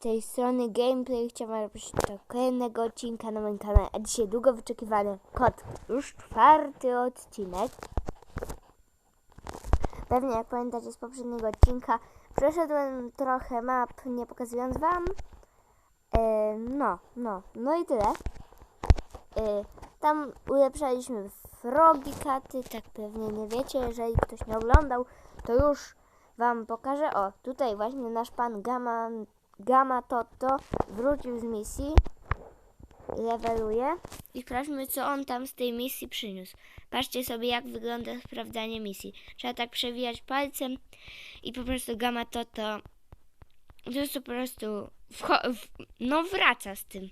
tej strony gameplay. Chciałam zaprosić do kolejnego odcinka na moim kanale. A dzisiaj długo wyczekiwany kot. Już czwarty odcinek. Pewnie jak pamiętacie z poprzedniego odcinka, przeszedłem trochę map, nie pokazując wam. E, no, no, no i tyle. E, tam ulepszaliśmy frogi katy, tak pewnie nie wiecie, jeżeli ktoś nie oglądał, to już wam pokażę. O, tutaj właśnie nasz pan Gama, Gama Toto wrócił z misji. Leveluje. I sprawdźmy, co on tam z tej misji przyniósł. Patrzcie sobie, jak wygląda sprawdzanie misji. Trzeba tak przewijać palcem i po prostu Gama Toto po prostu w, no wraca z tym.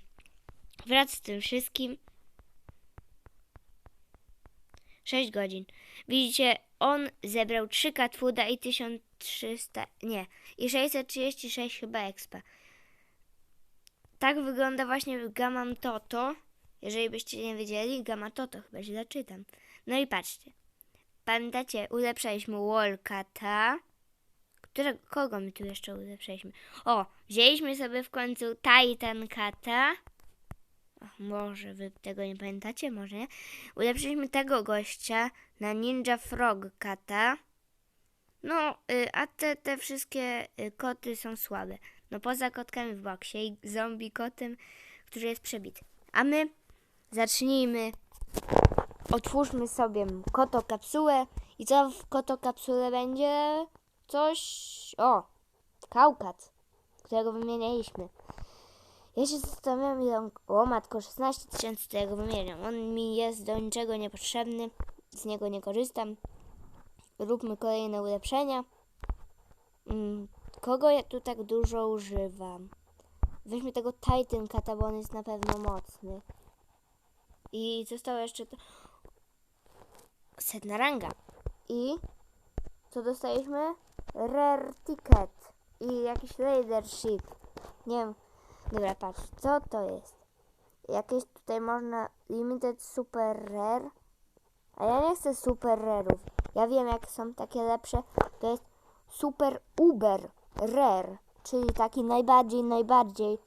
Wraca z tym wszystkim. 6 godzin. Widzicie, on zebrał 3 katwuda i 1300, nie, i 636 chyba expa. Tak wygląda właśnie Gamma Toto. Jeżeli byście nie wiedzieli, Gamma Toto, chyba źle czytam. No i patrzcie. Pamiętacie, ulepszaliśmy Wallcata. Którego, kogo my tu jeszcze ulepszaliśmy? O, wzięliśmy sobie w końcu Titan Kata. Może wy tego nie pamiętacie, może nie. Ulepszyliśmy tego gościa na Ninja Frog Kata. No, y, a te, te wszystkie y, koty są słabe. No poza kotkami w boksie i zombie kotem, który jest przebity. A my zacznijmy. Otwórzmy sobie koto kapsułę. I co w koto kapsule będzie? Coś. O! Kaukat, którego wymienialiśmy. Ja się zastanawiam, ile. O matko, 16 tysięcy tego wymieniam. On mi jest do niczego niepotrzebny. Z niego nie korzystam. Róbmy kolejne ulepszenia. Mm, kogo ja tu tak dużo używam? Weźmy tego Titan Kata, bo on jest na pewno mocny. I zostało jeszcze to... Setna ranga. I co dostaliśmy? Rare Ticket i jakiś Leadership. Nie wiem. Dobra, patrz, co to jest? Jakieś tutaj można Limited Super Rare. A ja nie chcę Super Rare'ów. Ja wiem, jak są takie lepsze. To jest Super Uber Rare, czyli taki najbardziej, najbardziej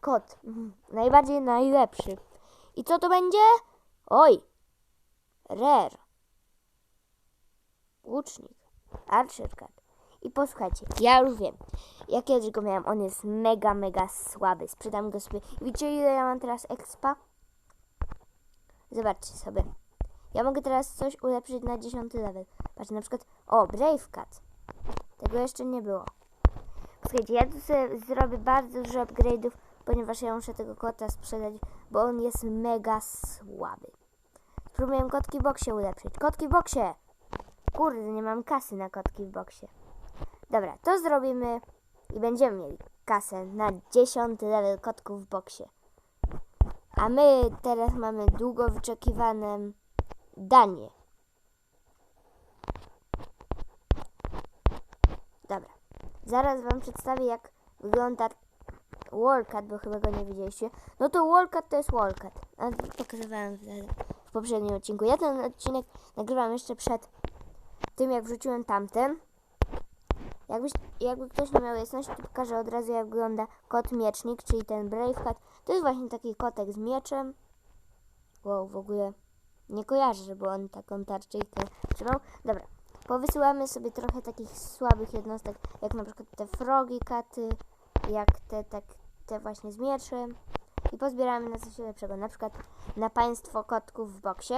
kot. Mhm. Najbardziej najlepszy. I co to będzie? Oj! Rare. Łucznik. Archer Cat. I posłuchajcie, ja już wiem. Ja kiedyś go miałem, on jest mega, mega słaby. Sprzedam go sobie. Widzicie ile ja mam teraz expa? Zobaczcie sobie. Ja mogę teraz coś ulepszyć na 10 level. Patrzcie, na przykład, o, Brave Cat. Tego jeszcze nie było. Słuchajcie, ja tu sobie zrobię bardzo dużo upgrade'ów, ponieważ ja muszę tego kota sprzedać, bo on jest mega słaby. Spróbuję kotki boksie ulepszyć. Kotki boksie! Kurde, nie mam kasy na kotki w boksie. Dobra, to zrobimy i będziemy mieli kasę na 10 level kotków w boksie. A my teraz mamy długo wyczekiwane danie. Dobra, zaraz wam przedstawię jak wygląda Wallcat, bo chyba go nie widzieliście. No to Wallcat to jest Wallcat. A pokazywałem w poprzednim odcinku. Ja ten odcinek nagrywam jeszcze przed tym, jak wrzuciłem tamten. Jakby ktoś nie miał jasności, to pokażę od razu, jak wygląda kot miecznik, czyli ten Brave Cat. To jest właśnie taki kotek z mieczem. Wow, w ogóle nie kojarzę, żeby on taką tę trzymał. Dobra, powysyłamy sobie trochę takich słabych jednostek, jak na przykład te frogi katy, jak te, tak, te właśnie z mieczem. I pozbieramy na coś lepszego, na przykład na państwo kotków w boksie.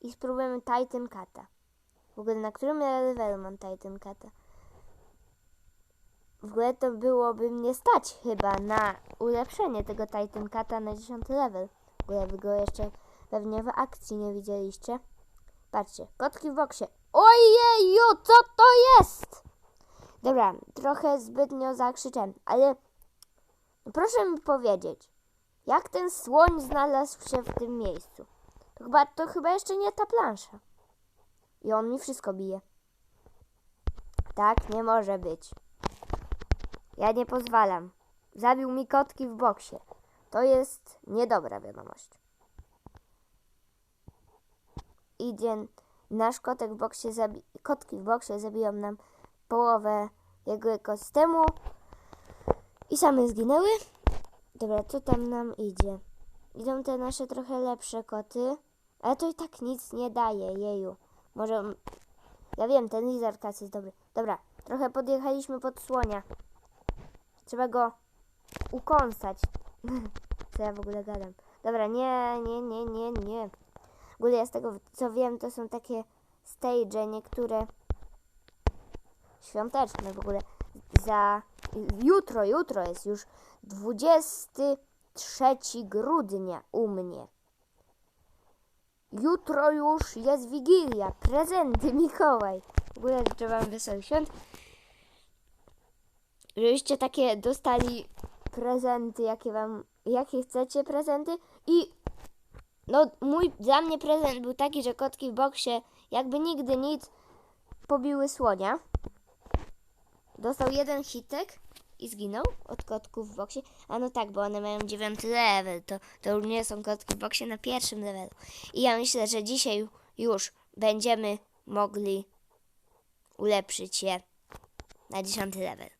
I spróbujemy Titan Kata. W ogóle na którym levelu mam Titan Kata? W ogóle to byłoby mnie stać chyba na ulepszenie tego Titan Kata na 10 level. W ogóle wy go jeszcze pewnie w akcji nie widzieliście. Patrzcie, kotki w boksie. Ojeju, co to jest? Dobra, trochę zbytnio zakrzyczałem, ale proszę mi powiedzieć, jak ten słoń znalazł się w tym miejscu? To chyba, to chyba jeszcze nie ta plansza. I on mi wszystko bije. Tak nie może być. Ja nie pozwalam. Zabił mi kotki w boksie. To jest niedobra wiadomość. Idzie nasz kotek w boksie, zabi- kotki w boksie zabiją nam połowę jego ekosystemu. I same zginęły. Dobra, co tam nam idzie? Idą te nasze trochę lepsze koty, ale to i tak nic nie daje, jeju. Może... Ja wiem, ten lizard jest dobry. Dobra, trochę podjechaliśmy pod słonia. Trzeba go ukąsać. Co ja w ogóle gadam? Dobra, nie, nie, nie, nie, nie. W ogóle ja z tego, co wiem, to są takie stage, niektóre świąteczne w ogóle. Za jutro, jutro jest już 23 grudnia u mnie. Jutro już jest Wigilia, prezenty Mikołaj. W ogóle życzę Wam wesołych świąt. Żebyście takie dostali prezenty, jakie Wam, jakie chcecie prezenty. I no mój, dla mnie prezent był taki, że kotki w boksie jakby nigdy nic pobiły słonia. Dostał jeden hitek i zginął od kotków w boksie. A no tak, bo one mają dziewiąty level, to, to już nie są kotki w boksie na pierwszym levelu. I ja myślę, że dzisiaj już będziemy mogli ulepszyć je na dziesiąty level.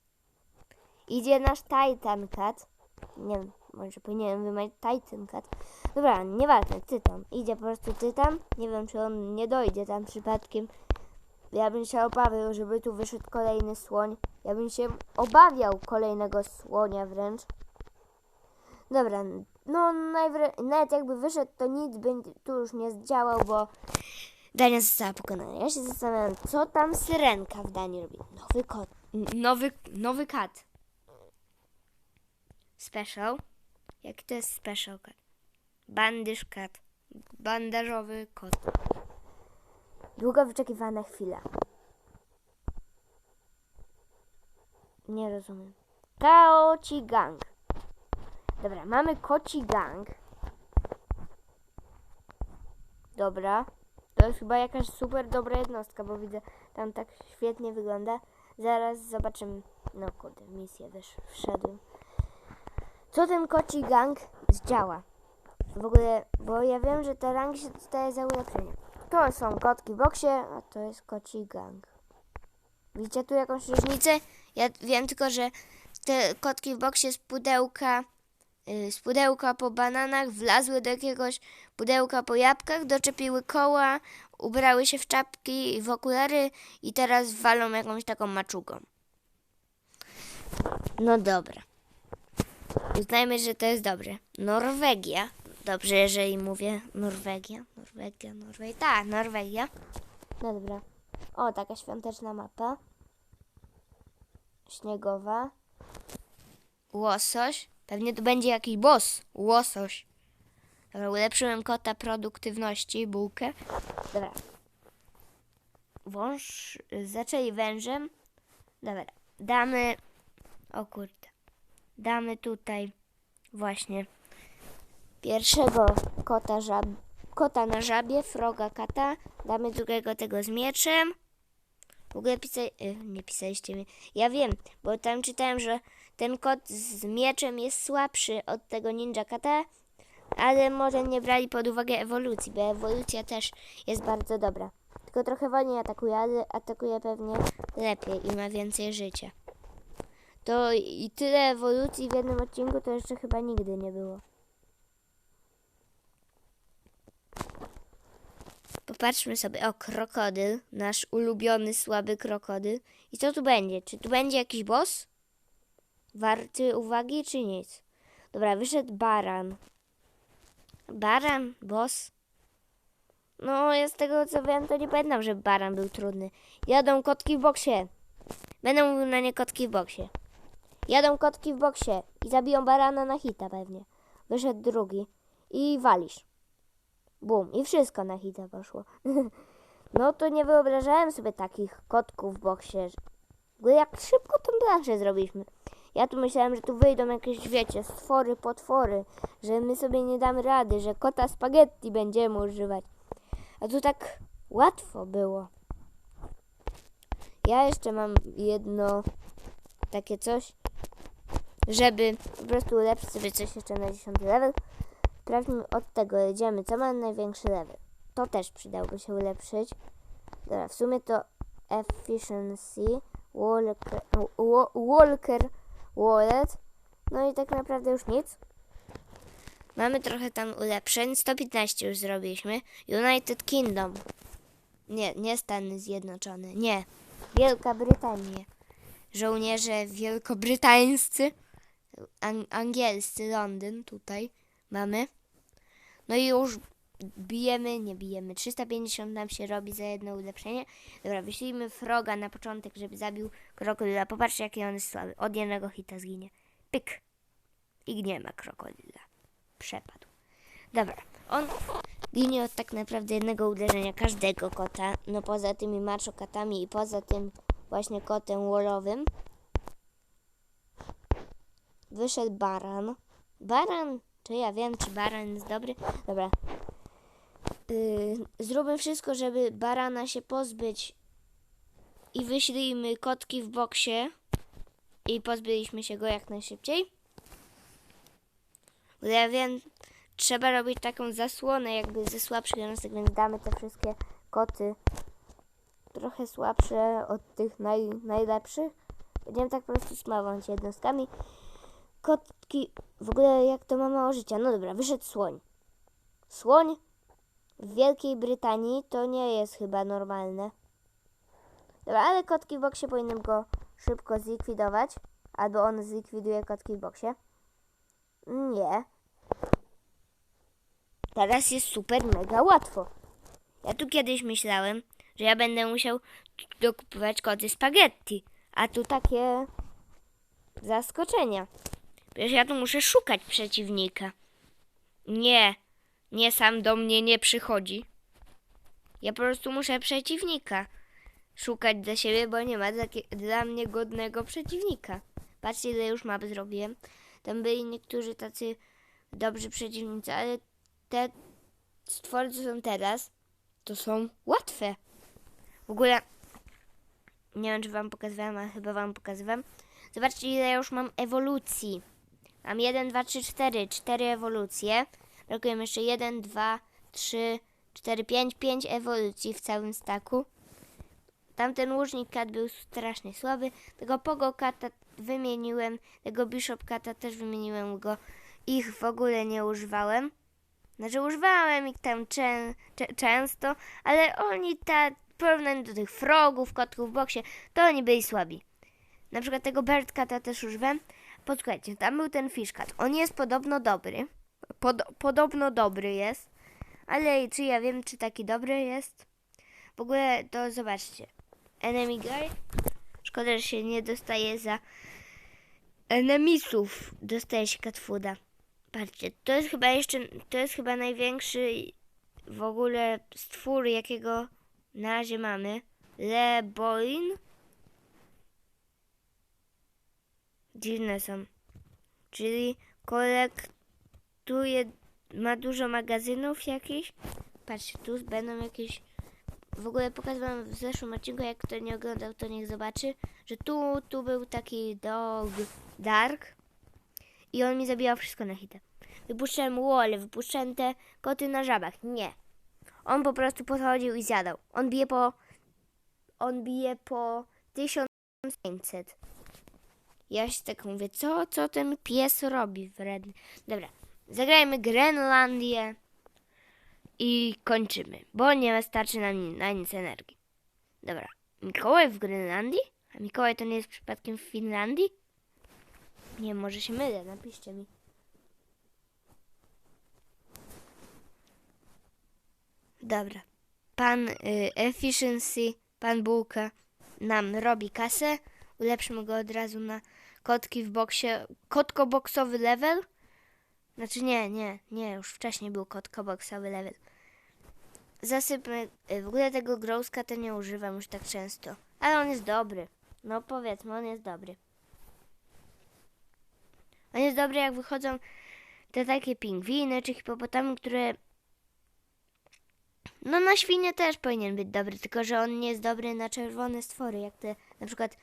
Idzie nasz Titan Cat. Nie wiem, może powinienem wymać Titan Cat. Dobra, nieważne, Tytan. Idzie po prostu Tytan. Nie wiem, czy on nie dojdzie tam przypadkiem. Ja bym się obawiał, żeby tu wyszedł kolejny słoń. Ja bym się obawiał kolejnego słonia wręcz. Dobra, no nawet jakby wyszedł, to nic by tu już nie zdziałał, bo Dania została pokonana. Ja się zastanawiam, co tam syrenka w Danii robi. Nowy kot. Nowy, nowy kat. Special. Jaki to jest special kat? Bandyż kat. Bandażowy kot. Długo wyczekiwana chwila. Nie rozumiem. Koci gang. Dobra, mamy koci gang. Dobra. To jest chyba jakaś super dobra jednostka, bo widzę, tam tak świetnie wygląda. Zaraz zobaczymy. No kurde, misję też wszedłem. Co ten koci gang zdziała? W ogóle, bo ja wiem, że te rangi się dostaje za ulepszenie. To są kotki w boksie, a to jest koci gang. Widzicie tu jakąś różnicę? Ja wiem tylko, że te kotki w boksie z pudełka, y, z pudełka po bananach wlazły do jakiegoś pudełka po jabłkach, doczepiły koła, ubrały się w czapki w okulary i teraz walą jakąś taką maczugą. No dobra. Uznajmy, że to jest dobre. Norwegia. Dobrze, jeżeli mówię Norwegia. Norwegia, Norwegia. Tak, Norwegia. No dobra. O, taka świąteczna mapa. Śniegowa. Łosoś. Pewnie to będzie jakiś boss. Łosoś. Dobra, ulepszyłem kota produktywności, bułkę. Dobra. Wąż. Zaczęli wężem. Dobra. Damy. O kurde. Damy tutaj właśnie pierwszego kota, żab, kota na żabie, froga kata. Damy drugiego tego z mieczem. W ogóle pisa, y, nie pisaliście mi. Ja wiem, bo tam czytałem, że ten kot z mieczem jest słabszy od tego ninja kata, ale może nie brali pod uwagę ewolucji, bo ewolucja też jest bardzo dobra. Tylko trochę wolniej atakuje, ale atakuje pewnie lepiej i ma więcej życia. To i tyle ewolucji w jednym odcinku to jeszcze chyba nigdy nie było. Popatrzmy sobie. O, krokodyl. Nasz ulubiony, słaby krokodyl. I co tu będzie? Czy tu będzie jakiś boss? Warty uwagi, czy nic? Dobra, wyszedł baran. Baran? Boss? No, ja z tego co wiem, to nie pamiętam, że baran był trudny. Jadą kotki w boksie. Będę mówił na nie kotki w boksie. Jadą kotki w boksie i zabiją barana na hita pewnie. Wyszedł drugi i walisz. Bum. I wszystko na hita poszło. no to nie wyobrażałem sobie takich kotków w boksie. Bo jak szybko tą planszę zrobiliśmy. Ja tu myślałem, że tu wyjdą jakieś, wiecie, stwory, potwory, że my sobie nie damy rady, że kota spaghetti będziemy używać. A tu tak łatwo było. Ja jeszcze mam jedno takie coś, żeby po prostu ulepszyć sobie coś jeszcze na 10 level. Sprawdźmy od tego, jedziemy, co ma największy level. To też przydałoby się ulepszyć. Dobra, w sumie to efficiency, walker, wa- walker wallet, No i tak naprawdę już nic. Mamy trochę tam ulepszeń. 115 już zrobiliśmy. United Kingdom. Nie, nie Stany Zjednoczone. Nie. Wielka Brytania. Żołnierze wielkobrytańscy. Ang- angielscy Londyn tutaj mamy. No i już bijemy, nie bijemy. 350 nam się robi za jedno ulepszenie. Dobra, wyślijmy Froga na początek, żeby zabił krokodyla. Popatrzcie, jaki on jest słaby. Od jednego hita zginie. Pyk. I nie ma krokodyla. Przepadł. Dobra, on ginie od tak naprawdę jednego uderzenia każdego kota. No poza tymi maczokatami i poza tym właśnie kotem wolowym. Wyszedł baran. Baran, czy ja wiem, czy baran jest dobry? Dobra. Yy, zróbmy wszystko, żeby barana się pozbyć i wyślijmy kotki w boksie i pozbyliśmy się go jak najszybciej. Bo ja wiem, trzeba robić taką zasłonę jakby ze słabszych jednostek, więc damy te wszystkie koty trochę słabsze od tych naj, najlepszych. Będziemy tak po prostu smawać jednostkami. Kotki, w ogóle jak to ma mało życia. No dobra, wyszedł słoń. Słoń w Wielkiej Brytanii to nie jest chyba normalne. Dobra, ale kotki w boksie powinny go szybko zlikwidować. Albo on zlikwiduje kotki w boksie. Nie. Teraz jest super mega łatwo. Ja tu kiedyś myślałem, że ja będę musiał dokupować koty spaghetti. A tu takie zaskoczenia. Przecież ja tu muszę szukać przeciwnika. Nie, nie sam do mnie nie przychodzi. Ja po prostu muszę przeciwnika szukać dla siebie, bo nie ma dla, dla mnie godnego przeciwnika. Patrzcie, ile już map zrobiłem. Tam byli niektórzy tacy dobrzy przeciwnicy, ale te stwory, co są teraz, to są łatwe. W ogóle, nie wiem, czy wam pokazywałem, ale chyba wam pokazywałem. Zobaczcie, ile ja już mam ewolucji. Mam 1, 2, 3, 4. 4 ewolucje. Brakuje jeszcze 1, 2, 3, 4, 5. 5 ewolucji w całym staku. Tamten łużnik kat był strasznie słaby. Tego pogo kata wymieniłem. Tego bishop kata też wymieniłem go. Ich w ogóle nie używałem. Znaczy używałem ich tam czę, czę, często, ale oni ta w porównaniu do tych frogów, kotków w boksie, to oni byli słabi. Na przykład tego bird kata też używałem. Posłuchajcie, tam był ten fish cat. On jest podobno dobry. Pod, podobno dobry jest. Ale czy ja wiem, czy taki dobry jest? W ogóle to zobaczcie. Enemy guy. Szkoda, że się nie dostaje za enemisów. Dostaje się cat fooda. Patrzcie, to jest chyba jeszcze, to jest chyba największy w ogóle stwór, jakiego na razie mamy. Leboin. Dziwne są. Czyli kolektuje, ma dużo magazynów jakichś. Patrzcie, tu będą jakieś... W ogóle pokazywałam w zeszłym odcinku, jak kto nie oglądał, to niech zobaczy, że tu, tu był taki dog dark i on mi zabijał wszystko na hitę. Wypuszczałem wall, wypuszczałem te koty na żabach. Nie. On po prostu podchodził i zjadał. On bije po... On bije po 1500. Ja się tak mówię, co, co ten pies robi wredny. Dobra, zagrajmy Grenlandię i kończymy, bo nie starczy nam na nic energii. Dobra, Mikołaj w Grenlandii? A Mikołaj to nie jest przypadkiem w Finlandii? Nie, może się mylę, napiszcie mi. Dobra. Pan y, Efficiency, pan Bułka nam robi kasę. Ulepszymy go od razu na kotki w boksie. Kotko-boksowy level. Znaczy nie, nie, nie, już wcześniej był kotko-boksowy level. Zasypmy, y, w ogóle tego growska to nie używam już tak często. Ale on jest dobry. No powiedzmy, on jest dobry. On jest dobry jak wychodzą te takie pingwiny czy hipopotamy, które no na świnie też powinien być dobry, tylko że on nie jest dobry na czerwone stwory, jak te na przykład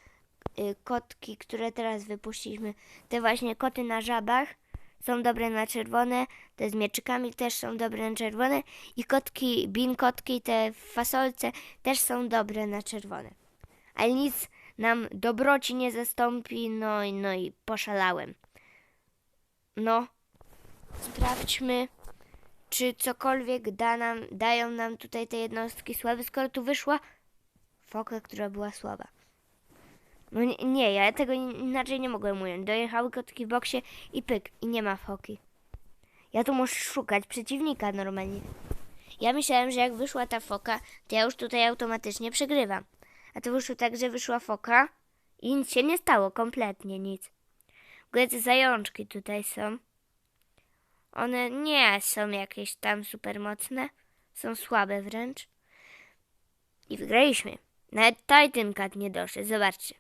y, kotki, które teraz wypuściliśmy. Te właśnie koty na żabach są dobre na czerwone, te z mieczykami też są dobre na czerwone i kotki, bin kotki, te w fasolce też są dobre na czerwone. Ale nic nam dobroci nie zastąpi, no i, no i poszalałem. No, sprawdźmy, czy cokolwiek da nam, dają nam tutaj te jednostki słabe, skoro tu wyszła foka, która była słaba. No nie, nie ja tego in- inaczej nie mogłem ująć. Dojechały kotki w boksie i pyk, i nie ma foki. Ja tu muszę szukać przeciwnika normalnie. Ja myślałem, że jak wyszła ta foka, to ja już tutaj automatycznie przegrywam. A to wyszło tak, że wyszła foka i nic się nie stało, kompletnie nic. W ogóle te zajączki tutaj są. One nie są jakieś tam super mocne. Są słabe wręcz. I wygraliśmy. Nawet Titan Cat nie doszedł. Zobaczcie.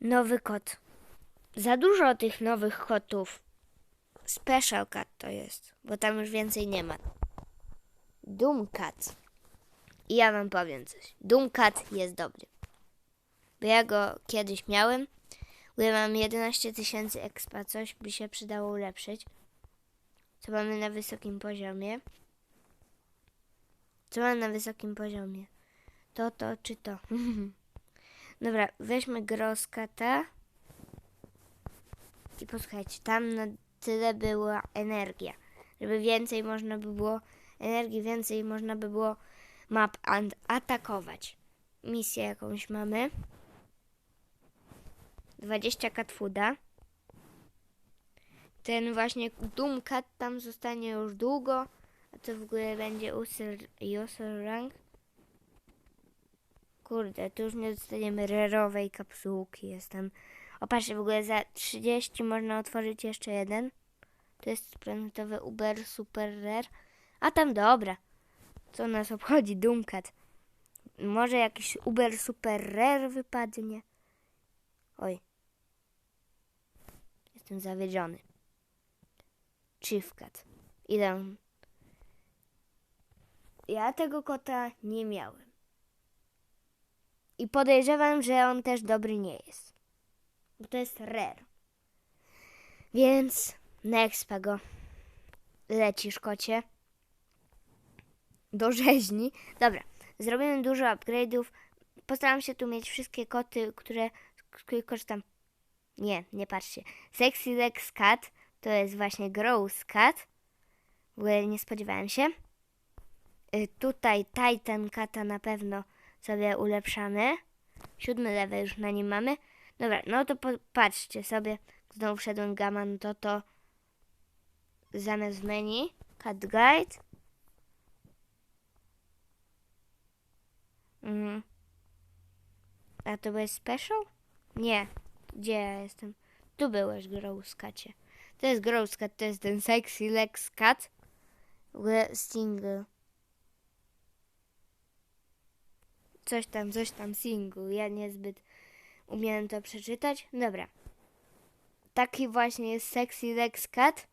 Nowy kot. Za dużo tych nowych kotów. Special Cat to jest, bo tam już więcej nie ma. Doom Cat. I ja wam powiem coś. Doom Cat jest dobry. Bo ja go kiedyś miałem. Ja mam 11 tysięcy expa. Coś by się przydało ulepszyć. Co mamy na wysokim poziomie? Co mamy na wysokim poziomie? To, to czy to? Dobra, weźmy Groskata. I posłuchajcie, tam na tyle była energia. Żeby więcej można by było energii, więcej można by było map atakować. Misję jakąś mamy. 20 catfooda. Ten właśnie Doomcat tam zostanie już długo. A to w ogóle będzie user rank. Kurde, tu już nie dostaniemy rerowej kapsułki. Jestem. O, patrzcie, w ogóle za 30 można otworzyć jeszcze jeden. To jest planetowy Uber Super Rare. A tam dobra. Co nas obchodzi? Doomcat. Może jakiś Uber Super Rare wypadnie. Oj. Jestem zawiedziony. Chief Cat. Idę. Ja tego kota nie miałem. I podejrzewam, że on też dobry nie jest. Bo to jest rare. Więc na expa go lecisz, kocie. Do rzeźni. Dobra, zrobimy dużo upgrade'ów. Postaram się tu mieć wszystkie koty, które, z których korzystam. Nie, nie patrzcie. Sexy Lex Cat to jest właśnie Gross Cat. W ogóle nie spodziewałem się. Y, Tutaj Titan Cata na pewno sobie ulepszamy. Siódmy level już na nim mamy. Dobra, no to popatrzcie sobie. Znowu wszedłem gamma, no to to zamiast menu Cat Guide. Mhm. A to byłeś special? Nie. Gdzie ja jestem? Tu byłeś, Gross Cacie. To jest Gross Cat, to jest ten sexy Lex Cat. Single. Coś tam, coś tam single. Ja niezbyt umiałem to przeczytać. Dobra. Taki właśnie jest sexy Lex Cat.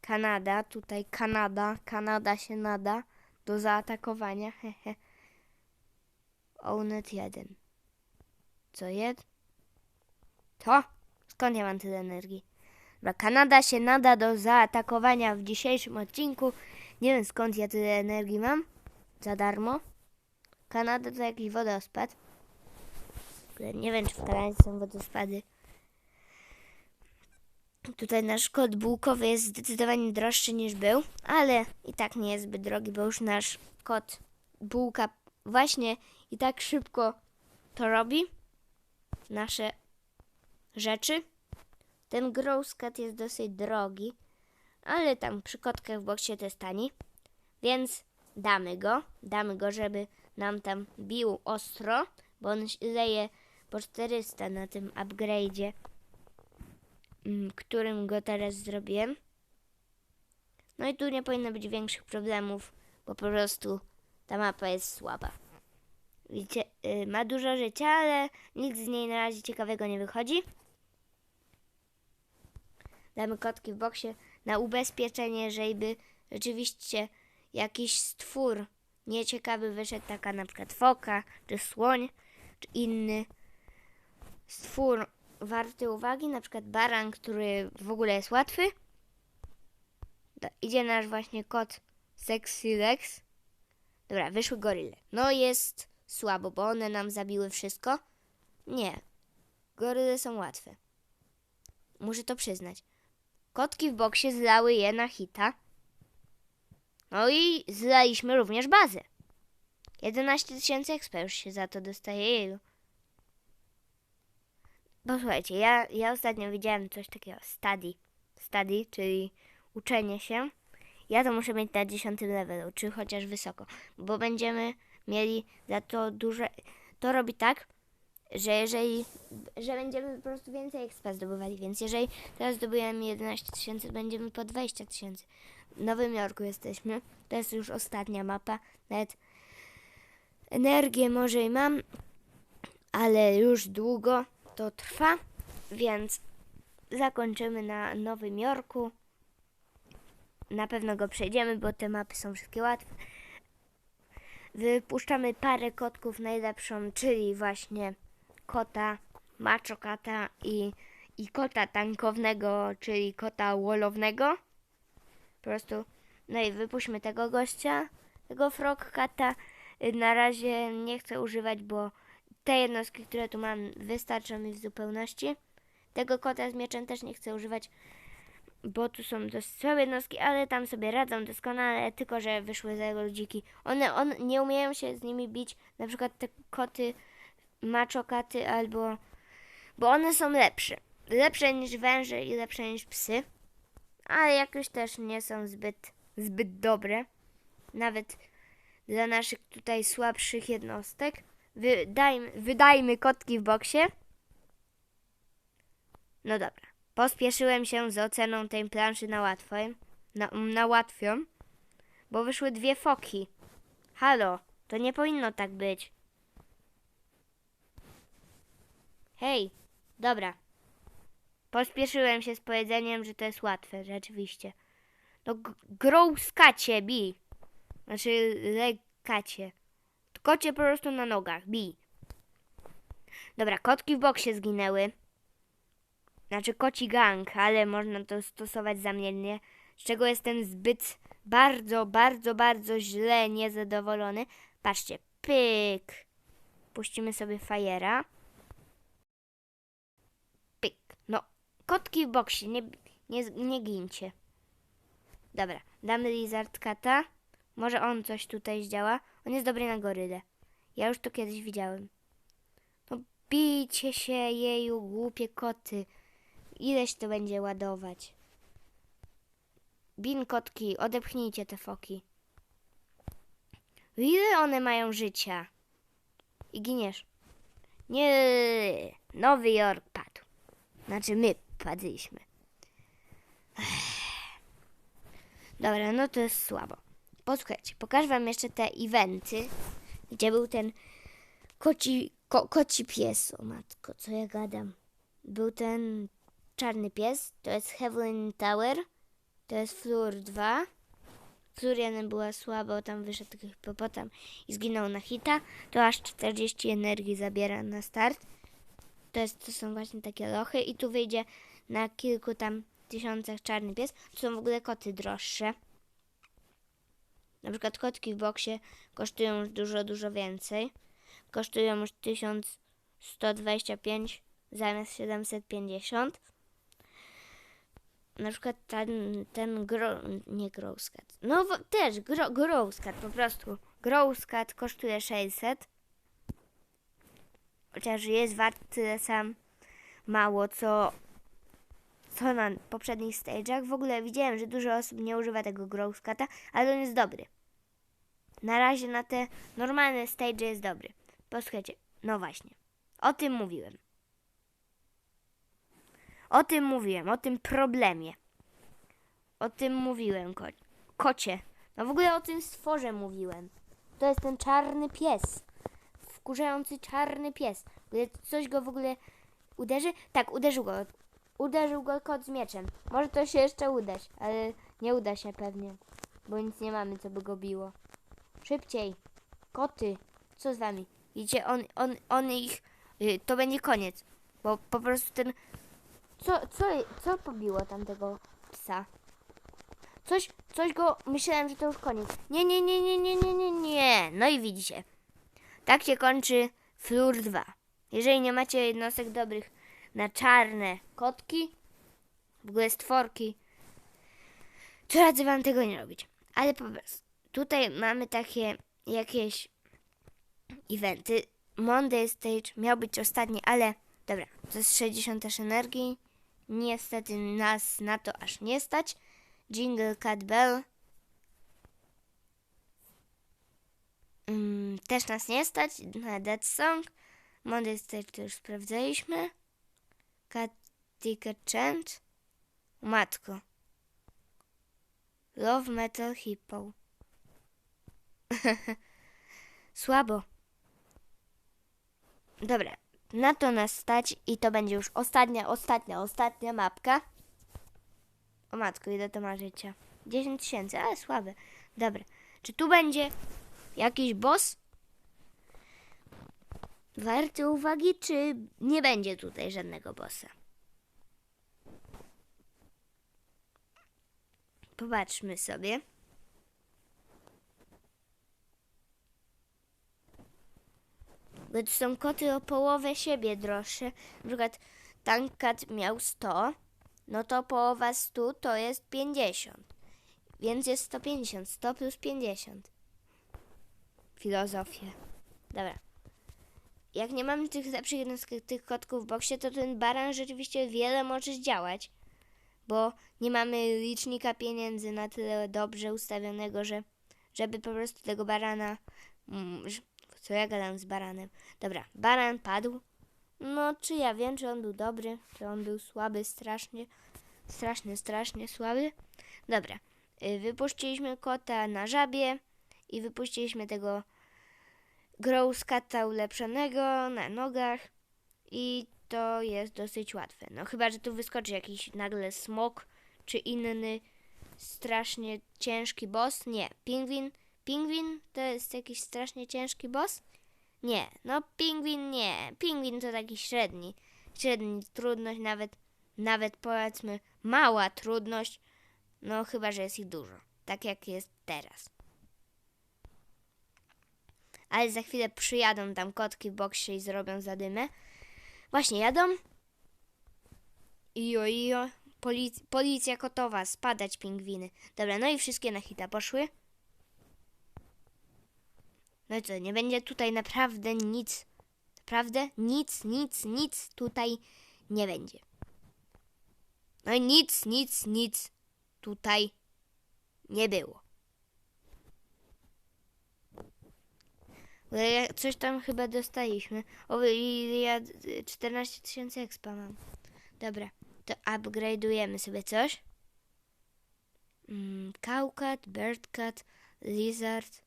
Kanada, tutaj Kanada. Kanada się nada do zaatakowania. Hehe. Onet 1. Co jest? To? Skąd ja mam tyle energii? Dobra, Kanada się nada do zaatakowania w dzisiejszym odcinku. Nie wiem skąd ja tyle energii mam. Za darmo. Kanada to jakiś wodospad. Nie wiem, czy w Kanadzie są wodospady. Tutaj nasz kod bułkowy jest zdecydowanie droższy niż był, ale i tak nie jest zbyt drogi, bo już nasz kod bułka właśnie i tak szybko to robi. Nasze rzeczy. Ten Gross Cat jest dosyć drogi, ale tam przy kotkach w boksie to jest tani, więc damy go. Damy go, żeby nam tam bił ostro, bo on leje po 400 na tym upgrade'zie, mm, którym go teraz zrobiłem. No i tu nie powinno być większych problemów, bo po prostu ta mapa jest słaba. Widzicie, y, ma dużo życia, ale nic z niej na razie ciekawego nie wychodzi. Damy kotki w boksie na ubezpieczenie, żeby rzeczywiście jakiś stwór nieciekawy wyszedł, taka na przykład foka, czy słoń, czy inny stwór warty uwagi, na przykład baran, który w ogóle jest łatwy. Da, idzie nasz właśnie kot Sexy Lex. Dobra, wyszły goryle. No jest słabo, bo one nam zabiły wszystko. Nie. Goryle są łatwe. Muszę to przyznać. Kotki w boksie zlały je na hita. No i zlaliśmy również bazę. 11 tysięcy expa już się za to dostaje. Jeju. Posłuchajcie, ja, ja ostatnio widziałem coś takiego, study. Study, czyli uczenie się. Ja to muszę mieć na 10 levelu, czy chociaż wysoko, bo będziemy mieli za to duże... To robi tak, że jeżeli, że będziemy po prostu więcej expa zdobywali, więc jeżeli teraz zdobujemy 11 tysięcy, będziemy po 20 tysięcy. W Nowym Jorku jesteśmy, to jest już ostatnia mapa, nawet energię może i mam, ale już długo to trwa, więc zakończymy na Nowym Jorku. Na pewno go przejdziemy, bo te mapy są wszystkie łatwe. Wypuszczamy parę kotków najlepszą, czyli właśnie kota maczokata i, i kota tankownego, czyli kota wolownego. Po prostu, no i wypuśćmy tego gościa, tego frogkata. Na razie nie chcę używać, bo te jednostki, które tu mam, wystarczą mi w zupełności. Tego kota z mieczem też nie chcę używać, bo tu są dość słabe jednostki, ale tam sobie radzą doskonale, tylko że wyszły za ludziki. One, on, nie umieją się z nimi bić, na przykład te koty maczokaty albo... Bo one są lepsze. Lepsze niż węże i lepsze niż psy. Ale jakoś też nie są zbyt, zbyt dobre. Nawet dla naszych tutaj słabszych jednostek. Wydajmy, wydajmy kotki w boksie. No dobra. Pospieszyłem się z oceną tej planszy na łatwą. Na, na łatwią. Bo wyszły dwie foki. Halo, to nie powinno tak być. Hej, dobra. Pospieszyłem się z powiedzeniem, że to jest łatwe, rzeczywiście. No, grouskacie, bi. Znaczy, lekacie. Kocie po prostu na nogach, bi. Dobra, kotki w boksie zginęły. Znaczy, koci gang, ale można to stosować zamiennie. Z czego jestem zbyt, bardzo, bardzo, bardzo źle niezadowolony. Patrzcie, pyk. Puścimy sobie fajera. Pyk. No, kotki w boksie, nie, nie, nie gincie. Dobra, damy Lizard Kata. Może on coś tutaj zdziała. On jest dobry na goryle. Ja już to kiedyś widziałem. No, bijcie się, jeju, głupie koty. Ileś to będzie ładować. Bin kotki, odepchnijcie te foki. Ile one mają życia? I giniesz. Nie, Nowy Jork padł. Znaczy my padliśmy. Dobra, no to jest słabo. Posłuchajcie, pokażę wam jeszcze te eventy, gdzie był ten koci, ko, koci pies. O matko, co ja gadam. Był ten czarny pies, to jest Heaven Tower, to jest Floor 2. Floor 1 była słaba, tam wyszedł taki hipopotam i zginął na hita. To aż 40 energii zabiera na start. To, jest, to są właśnie takie lochy i tu wyjdzie na kilku tam tysiącach czarny pies. To są w ogóle koty droższe. Na przykład kotki w boksie kosztują już dużo, dużo więcej. Kosztują już 1125 zamiast 750. Na przykład ten, ten gro, nie Growscat. No też gro, Growscat po prostu. Growscat kosztuje 600. Chociaż jest wart tyle sam mało co co na poprzednich stage'ach. W ogóle widziałem, że dużo osób nie używa tego Growscata, ale on jest dobry. Na razie na te normalne stage jest dobry. Posłuchajcie, no właśnie. O tym mówiłem. O tym mówiłem, o tym problemie. O tym mówiłem, ko kocie. No w ogóle o tym stworze mówiłem. To jest ten czarny pies. Wkurzający czarny pies. Gdy coś go w ogóle uderzy? Tak, uderzył go. Uderzył go kot z mieczem. Może to się jeszcze udać, ale nie uda się pewnie. Bo nic nie mamy, co by go biło. Szybciej. Koty. Co z wami? Widzicie, on, on, on ich... y, To będzie koniec. Bo po prostu ten... Co, co, co pobiło tamtego psa? Coś, coś go... Myślałem, że to już koniec. Nie, nie, nie, nie, nie, nie, nie, nie. No i widzicie. Tak się kończy Flur 2. Jeżeli nie macie jednostek dobrych na czarne kotki, w ogóle stworki, to radzę wam tego nie robić. Ale po prostu, tutaj mamy takie jakieś eventy. Monday Stage miał być ostatni, ale dobra, to jest 60 też energii. Niestety nas na to aż nie stać. Jingle Cat Bell. Mm, też nas nie stać na Dead Song. Monday Stage to już sprawdzaliśmy. Cat Ticket Chant. Matko. Love Metal Hippo. Słabo. Dobra, na to nas stać i to będzie już ostatnia, ostatnia, ostatnia mapka. O matko, ile to ma życia? 10 tysięcy, ale słabe. Dobra, czy tu będzie jakiś boss? Warty uwagi, czy nie będzie tutaj żadnego bossa? Popatrzmy sobie. To są koty o połowę siebie droższe. Na przykład Tankat miał 100, no to połowa 100 to jest 50. Więc jest 150. 100 plus 50. Filozofię. Dobra. Jak nie mamy tych lepszych jednostek, tych kotków w boksie, to ten baran rzeczywiście wiele może zdziałać. Bo nie mamy licznika pieniędzy na tyle dobrze ustawionego, że żeby po prostu tego barana... Mm, co ja gadam z baranem? Dobra, baran padł. No, czy ja wiem, czy on był dobry, czy on był słaby, strasznie, strasznie, strasznie słaby. Dobra, y, wypuściliśmy kota na żabie i wypuściliśmy tego Growskata ulepszonego na nogach i to jest dosyć łatwe. No chyba, że tu wyskoczy jakiś nagle smok czy inny strasznie ciężki boss. Nie, pingwin. Pingwin to jest jakiś strasznie ciężki boss? Nie, no pingwin nie. Pingwin to taki średni. Średni trudność, nawet, nawet powiedzmy mała trudność. No chyba, że jest ich dużo. Tak jak jest teraz. Ale za chwilę przyjadą tam kotki w boksie i zrobią zadymę. Właśnie jadą. Ijo, ijo. Polic- policja kotowa, spadać pingwiny. Dobra, no i wszystkie na hita poszły. No i co, nie będzie tutaj naprawdę nic. Naprawdę nic, nic, nic tutaj nie będzie. No i nic, nic, nic tutaj nie było. Ale ja- coś tam chyba dostaliśmy. O, i ja y, 14 tysięcy expa mam. Dobra, to upgrade'ujemy sobie coś. Mm, Cowcat, Birdcat, Lizard.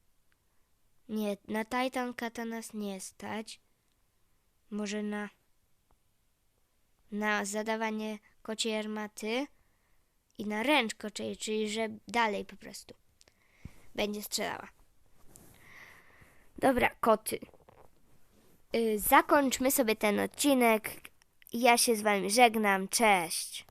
Nie, na Titan Cata nas nie stać. Może na na zadawanie kociej armaty i na ręcz koczej, czyli że dalej po prostu będzie strzelała. Dobra, koty. Y, zakończmy sobie ten odcinek. Ja się z wami żegnam. Cześć.